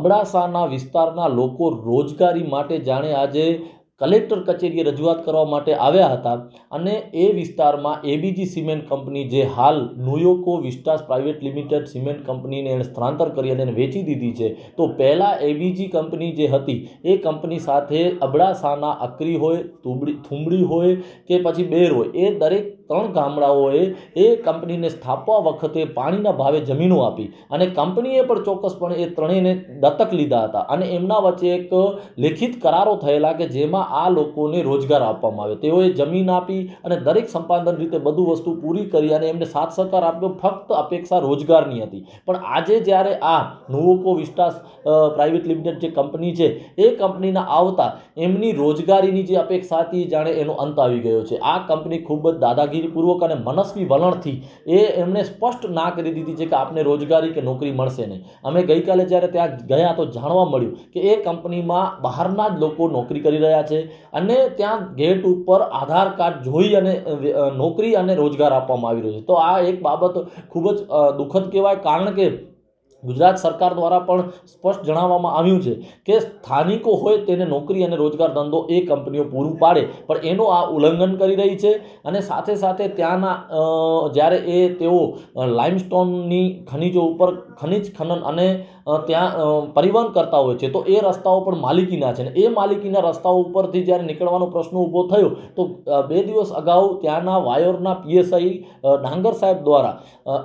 અબડાસાના વિસ્તારના લોકો રોજગારી માટે જાણે આજે કલેક્ટર કચેરીએ રજૂઆત કરવા માટે આવ્યા હતા અને એ વિસ્તારમાં એબીજી સિમેન્ટ કંપની જે હાલ Nuvoco Vistas private limited cement કંપનીને એણે સ્થળાંતર કરી અને વેચી દીધી છે. તો પહેલાં એબીજી કંપની જે હતી, એ કંપની સાથે અબડાસાના અકરી હોય, તુબડી થુંબડી હોય કે પછી બેર હોય, એ દરેક ત્રણ ગામડાઓએ એ કંપનીને સ્થાપવા વખતે પાણીના ભાવે જમીનો આપી અને કંપનીએ પણ ચોક્કસપણે એ ત્રણેયને દત્તક લીધા હતા અને એમના વચ્ચે એક લેખિત કરારો થયેલા કે જેમાં આ લોકોને રોજગાર આપવામાં આવે તેઓએ જમીન આપી અને દરેક સંપાદન રીતે બધું વસ્તુ પૂરી કરી અને એમને સાથ સહકાર આપ્યો. ફક્ત અપેક્ષા રોજગારની હતી. પણ આજે જ્યારે આ નુવોકો વિસ્ટાસ પ્રાઇવેટ લિમિટેડ જે કંપની છે, એ કંપનીના આવતા એમની રોજગારીની જે અપેક્ષા હતી જાણે એનો અંત આવી ગયો છે. આ કંપની ખૂબ જ દાદાગીરીપૂર્વક અને મનસ્વી વલણથી એ એમણે સ્પષ્ટ ના કરી દીધી છે કે આપને રોજગારી કે નોકરી મળશે નહીં. અમે ગઈકાલે જ્યારે ત્યાં ગયા તો જાણવા મળ્યું કે એ કંપનીમાં બહારના જ લોકો નોકરી કરી રહ્યા છે અને ત્યાં ગેટ ઉપર આધાર કાર્ડ જોઈ અને નોકરી અને રોજગાર આપવામાં આવી રહ્યો છે. તો આ એક બાબત ખૂબ જ દુઃખદ કહેવાય. કારણ કે ગુજરાત સરકાર દ્વારા પણ સ્પષ્ટ જણાવવામાં આવ્યું છે કે સ્થાનિકો હોય તેને નોકરી અને રોજગાર ધંધો એ કંપનીઓ પૂરું પાડે, પણ એનું આ ઉલ્લંઘન કરી રહી છે અને સાથે સાથે ત્યાંના જ્યારે એ તેઓ લાઇમસ્ટોનની ખનિજો ઉપર ખનિજ ખનન અને ત્યાં પરિવહન કરતા હોય છે, તો એ રસ્તાઓ પણ માલિકીના છે ને એ માલિકીના રસ્તાઓ ઉપરથી જ્યારે નીકળવાનો પ્રશ્ન ઊભો થયો, તો બે દિવસ અગાઉ ત્યાંના વાયોરના પીએસઆઈ ડાંગર સાહેબ દ્વારા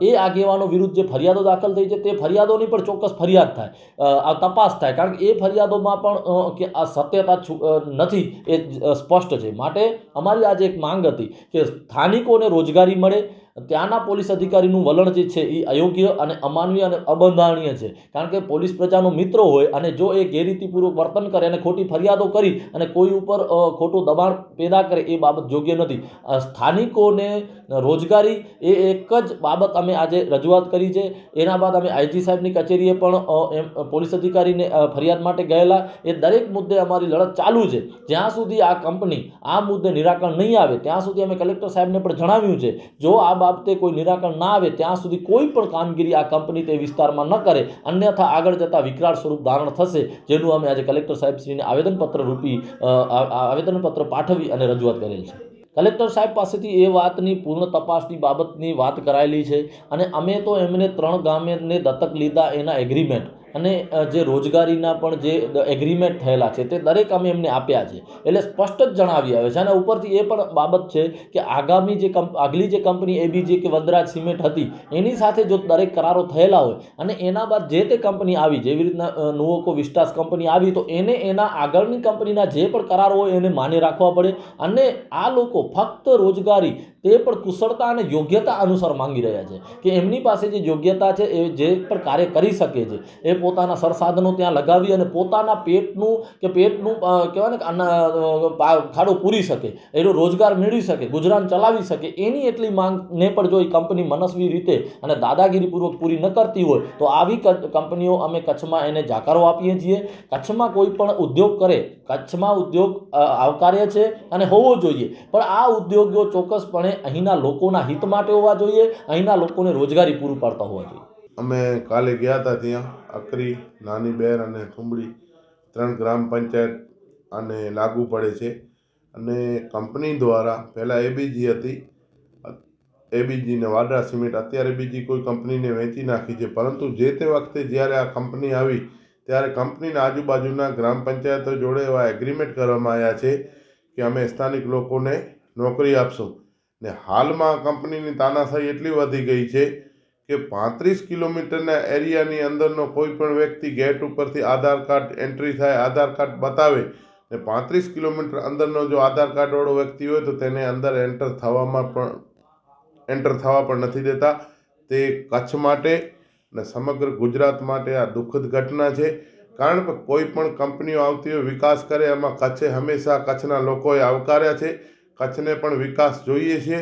એ આગેવાનો વિરુદ્ધ જે ફરિયાદો દાખલ થઈ છે, તે ફરિયાદોની પણ ચોક્કસ ફરિયાદ થાય. આ તપાસ થાય. કારણ કે એ ફરિયાદોમાં પણ કે આ સત્યતા નથી એ સ્પષ્ટ છે. માટે અમારી આજે એક માંગ હતી કે સ્થાનિકોને રોજગારી મળે ત્યાંના પોલીસ અધિકારીનું વલણ જે છે એ અયોગ્ય અને અમાનવીય અને અબંધારણીય છે. કારણ કે પોલીસ પ્રજાનો મિત્ર હોય અને જો એ ગેરરીતિપૂર્વક વર્તન કરે અને ખોટી ફરિયાદો કરી અને કોઈ ઉપર ખોટું દબાણ પેદા કરે એ બાબત યોગ્ય નથી. સ્થાનિકોને રોજગારી એ એક જ બાબત અમે આજે રજૂઆત કરી છે. એના બાદ અમે આઈજી સાહેબની કચેરીએ પણ એમ, પોલીસ અધિકારીને ફરિયાદ માટે ગયેલા. એ દરેક મુદ્દે અમારી લડત ચાલુ છે. જ્યાં સુધી આ કંપની આ મુદ્દે નિરાકરણ નહીં આવે, ત્યાં સુધી અમે કલેક્ટર સાહેબને પણ જણાવ્યું છે. જો આ બાબતે કોઈ નિરાકરણ ના આવે, ત્યાં સુધી કોઈ પણ કામગીરી આ કંપની તે વિસ્તારમાં ન કરે. અન્યથા આગળ જતાં વિકરાળ સ્વરૂપ ધારણ થશે, જેનું અમે આજે કલેક્ટર સાહેબશ્રીને આવેદનપત્ર રૂપી આવેદનપત્ર પાઠવી અને રજૂઆત કરેલ છે. કલેક્ટર સાહેબ પાસેથી એ વાતની પૂર્ણ તપાસની બાબતની વાત કરાયેલી છે અને અમે તો એમને ત્રણ ગામેને દત્તક લીધા એના એગ્રીમેન્ટ અને જે રોજગારીના પણ જે એગ્રીમેન્ટ થયેલા છે તે દરેક અમે એમને આપ્યા છે. એટલે સ્પષ્ટ જ જણાવી આવે છે અને ઉપરથી એ પણ બાબત છે કે આગામી જે કંપ, આગલી જે કંપની એબીજી કે વદરાજ સિમેન્ટ હતી, એની સાથે જો દરેક કરારો થયેલા હોય અને એના બાદ જે તે કંપની આવી, જેવી રીતના નુઓકો વિસ્ટાસ કંપની આવી, તો એને એના આગળની કંપનીના જે પણ કરારો હોય એને માન્ય રાખવા પડે અને આ લોકો ફક્ત રોજગારી તે પણ કુશળતા અને યોગ્યતા અનુસાર માંગી રહ્યા છે કે એમની પાસે જે યોગ્યતા છે, એ જે પણ કાર્ય કરી શકે છે, એ પોતાના સરસાધનો ત્યાં લગાવી અને પોતાના પેટનું કે પેટનું કહેવાય ને ખાડો પૂરી શકે, એનો રોજગાર મેળવી શકે, ગુજરાન ચલાવી શકે, એની એટલી માંગને પણ જો એ કંપની મનસ્વી રીતે અને દાદાગીરીપૂર્વક પૂરી ન કરતી હોય, તો આવી કંપનીઓ અમે કચ્છમાં એને જાકારો આપીએ છીએ. કચ્છમાં કોઈ પણ ઉદ્યોગ કરે, કચ્છમાં ઉદ્યોગ આવકાર્ય છે અને હોવો જોઈએ. પણ આ ઉદ્યોગો ચોક્કસપણે અહીંના લોકોના હિત માટે હોવા જોઈએ, અહીંના લોકોને રોજગારી પૂરું પાડતા હોવા જોઈએ. અમે કાલે ગયા હતા ત્યાં, અકરી, નાની બેર અને થુંબડી ત્રણ ગ્રામ પંચાયત અને લાગુ પડે છે. અને કંપની દ્વારા પહેલાં એબીજી હતી એબીજીને વાડરા સિમેન્ટ, અત્યારે બીજી કોઈ કંપનીને વેચી નાખી છે. પરંતુ જે તે વખતે જ્યારે આ કંપની આવી, ત્યારે કંપનીના આજુબાજુના ગ્રામ પંચાયતો જોડે એવા એગ્રીમેન્ટ કરવામાં આવ્યા છે કે અમે સ્થાનિક લોકોને નોકરી આપશું. ને હાલમાં કંપનીની તાનાશાહી એટલી વધી ગઈ છે કે પાંત્રીસ કિલોમીટરના એરિયાની અંદરનો કોઈ પણ વ્યક્તિ ગેટ ઉપરથી આધાર કાર્ડ એન્ટ્રી થાય, આધાર કાર્ડ બતાવે ને પાંત્રીસ કિલોમીટર અંદરનો જો આધાર કાર્ડવાળો વ્યક્તિ હોય તો તેને અંદર એન્ટર થવામાં પણ, એન્ટર થવા પણ નથી દેતા. તે કચ્છ માટે ને સમગ્ર ગુજરાત માટે આ દુઃખદ ઘટના છે. કારણ કે કોઈ પણ કંપનીઓ આવતી હોય, વિકાસ કરે, એમાં કચ્છે હંમેશા કચ્છના લોકોએ આવકાર્યા છે. કચ્છને પણ વિકાસ જોઈએ છે.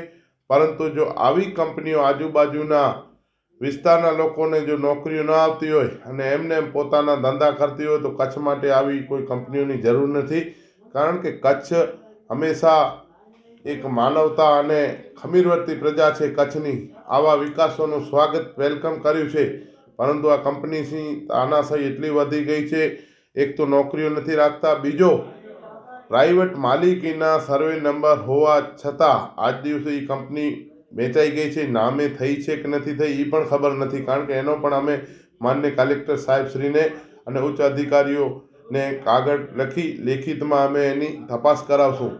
પરંતુ જો આવી કંપનીઓ આજુબાજુના વિસ્તારના લોકોને જો નોકરીઓ ન આવતી હોય અને એમને એમ પોતાના ધંધા કરતી હોય તો કચ્છ માટે આવી કોઈ કંપનીઓની જરૂર નથી. કારણ કે કચ્છ હંમેશા એક માનવતા અને ખમીરવર્તી પ્રજા છે. કચ્છની આવા વિકાસોનું સ્વાગત, વેલકમ કર્યું છે. પરંતુ આ કંપનીની તાનાશાહી એટલી વધી ગઈ છે. એક તો નોકરીઓ નથી રાખતા. બીજો પ્રાઇવેટ માલિકીના સર્વે નંબર હોવા છતાં આજ દિવસે એ કંપની વેચાઈ ગઈ છે. નામે થઈ છે કે નથી થઈ એ પણ ખબર નથી. કારણ કે એનો પણ અમે માન્ય કલેક્ટર સાહેબશ્રીને અને ઉચ્ચ અધિકારીઓને કાગળ લખી લેખિતમાં અમે એની તપાસ કરાવશું.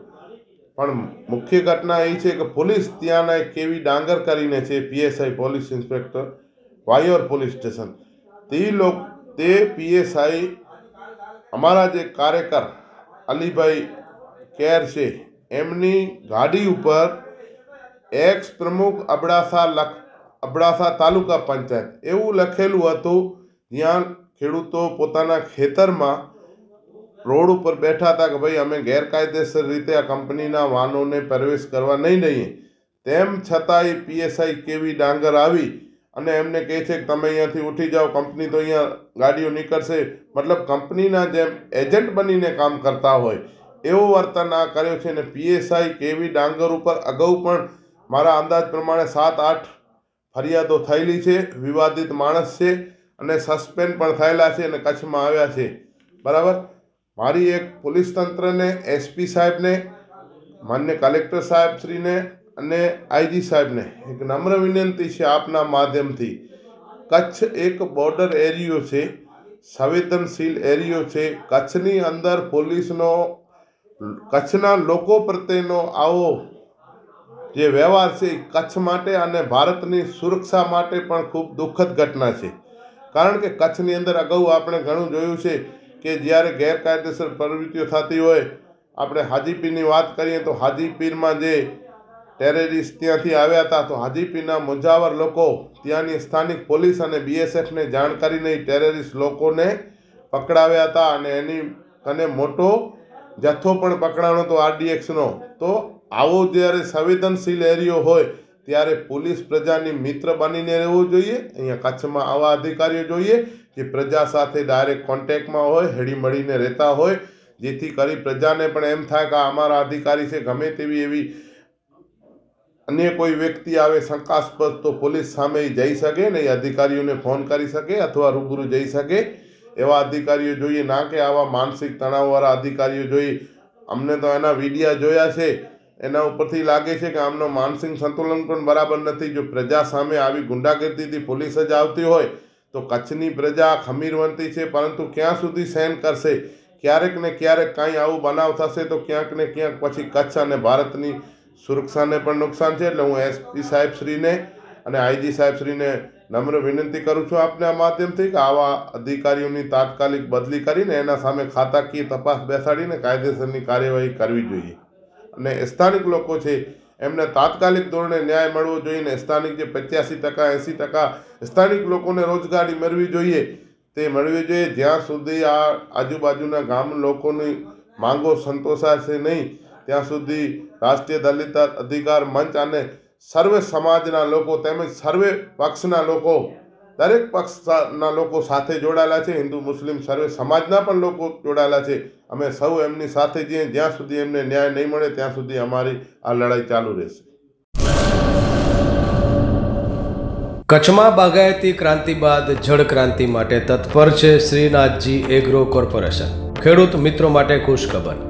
પણ મુખ્ય ઘટના એ છે કે પોલીસ ત્યાંના કેવી ડાંગર કરીને છે PSI police inspector Vayor police station. તે લોક, તે પીએસઆઈ અમારા જે કાર્યકર અલીભાઈ કેર છે. એમની ગાડી ઉપર એક્સ પ્રમુખ અબડાસા લખ, અબડાસા તાલુકા પંચાયત એવું લખેલું હતું. જ્યાં ખેડૂતો પોતાના ખેતરમાં રોડ ઉપર બેઠા હતા કે ભાઈ, અમે ગેરકાયદેસર રીતે આ કંપનીના વાહનોને પ્રવેશ કરવા નહીં દઈએ. તેમ છતાંય પીએસઆઈ કેવી ડાંગર આવી અને એમને કહે છે કે તમે અહીંયાથી ઉઠી જાઓ, કંપની તો અહીંયા ગાડીઓ નીકળશે. મતલબ કંપનીના જેમ એજન્ટ બનીને કામ કરતા હોય. એવો વર્તન આ કર્યો છે અને પીએસઆઈ કેવી ડાંગર ઉપર અગાઉ પણ મારા અંદાજ પ્રમાણે સાત, આઠ ફરિયાદો થયેલી છે. વિવાદિત માણસ છે અને સસ્પેન્ડ પણ થયેલા છે અને કચ્છમાં આવ્યા છે. બરાબર? મારી એક પોલીસ તંત્રને, એસપી સાહેબને, માન્ય કલેક્ટર સાહેબશ્રીને અને આઈજી સાહેબને એક નમ્ર વિનંતી છે આપના માધ્યમથી. કચ્છ એક બોર્ડર એરિયો છે, સંવેદનશીલ એરિયો છે. કચ્છની અંદર પોલીસનો, કચ્છના લોકો પ્રત્યેનો આવો જે વ્યવહાર છે કચ્છ માટે અને ભારતની સુરક્ષા માટે પણ ખૂબ દુઃખદ ઘટના છે. કારણ કે કચ્છની અંદર અગાઉ આપણે ઘણું જોયું છે કે જ્યારે ગેરકાયદેસર પ્રવૃત્તિઓ થતી હોય, આપણે હાજીપીરની વાત કરીએ તો હાજીપીરમાં જે ટેરરિસ્ટ ત્યાંથી આવ્યા હતા તો હાજીપીના મુજાવર લોકો ત્યાંની સ્થાનિક પોલીસ અને બીએસએફને જાણ ઈ ટેરરિસ્ટ લોકોને પકડાવ્યા હતા અને એની અને મોટો જથ્થો પણ પકડાણો હતો આરડીએક્સનો તો આવો જ્યારે સંવેદનશીલ એરિયો હોય ત્યારે પોલીસ પ્રજાની મિત્ર બનીને રહેવું જોઈએ. અહીંયા કચ્છમાં આવા અધિકારીઓ જોઈએ જે પ્રજા સાથે ડાયરેક્ટ કોન્ટેક્ટમાં હોય, હળીમળીને રહેતા હોય, જેથી કરી પ્રજાને પણ એમ થાય કે અમારા અધિકારી છે, ગમે તેવી એવી અન્ય કોઈ વ્યક્તિ આવે શંકાસ્પદ તો પોલીસ સામે જઈ શકે ને અધિકારીઓને ફોન કરી શકે અથવા રૂબરૂ જઈ શકે. એવા અધિકારીઓ જોઈએ ના કે આવા માનસિક તણાવવાળા અધિકારીઓ જોઈએ. અમને તો એના વિડીયા જોયા છે. એના ઉપરથી લાગે છે કે આમનો માનસિક સંતુલન પણ બરાબર નથી. જો પ્રજા સામે આવી ગુંડાગીર્દીથી પોલીસ જ આવતી હોય, તો કચ્છની પ્રજા ખમીરવંતી છે, પરંતુ ક્યાં સુધી સહન કરશે? ક્યારેક ને ક્યારેક કાંઈ આવું બનાવ થશે તો ક્યાંક ને ક્યાંક પછી કચ્છ અને ભારતની સુરક્ષાને પણ નુકસાન છે એટલે હું એસપી સાહેબશ્રીને અને આઈજી સાહેબશ્રીને નમ્ર વિનંતી કરું છું આપને આ માધ્યમથી કે આવા અધિકારીઓની તાત્કાલિક બદલી કરીને એના સામે ખાતાકીય તપાસ બેસાડીને કાયદેસરની કાર્યવાહી કરવી જોઈએ. અને સ્થાનિક લોકો છે, એમને તાત્કાલિક ધોરણે ન્યાય મળવો જોઈએ ને સ્થાનિક જે પચ્યાસી ટકા, એંસી ટકા સ્થાનિક લોકોને રોજગારી મળવી જોઈએ તે મળવી જોઈએ. જ્યાં સુધી આ આજુબાજુના ગામ લોકોની માંગો સંતોષાશે નહીં ત્યાં સુધી રાષ્ટ્રીય દલિત અધિકાર મંચ અને સર્વે સમાજના લોકો તેમજ સર્વે પક્ષના લોકો, દરેક પક્ષના લોકો સાથે જોડાયેલા છે. હિન્દુ, મુસ્લિમ સર્વે સમાજના પણ લોકો જોડાયેલા છે. અમે સૌ એમની સાથે જઈએ જ્યાં સુધી એમને ન્યાય નહીં મળે, ત્યાં સુધી અમારી આ લડાઈ ચાલુ રહેશે. કચ્છમાં બાગાયતી ક્રાંતિ બાદ જળ ક્રાંતિ માટે તત્પર છે શ્રીનાથજી એગ્રો કોર્પોરેશન. ખેડૂત મિત્રો માટે ખુશખબર.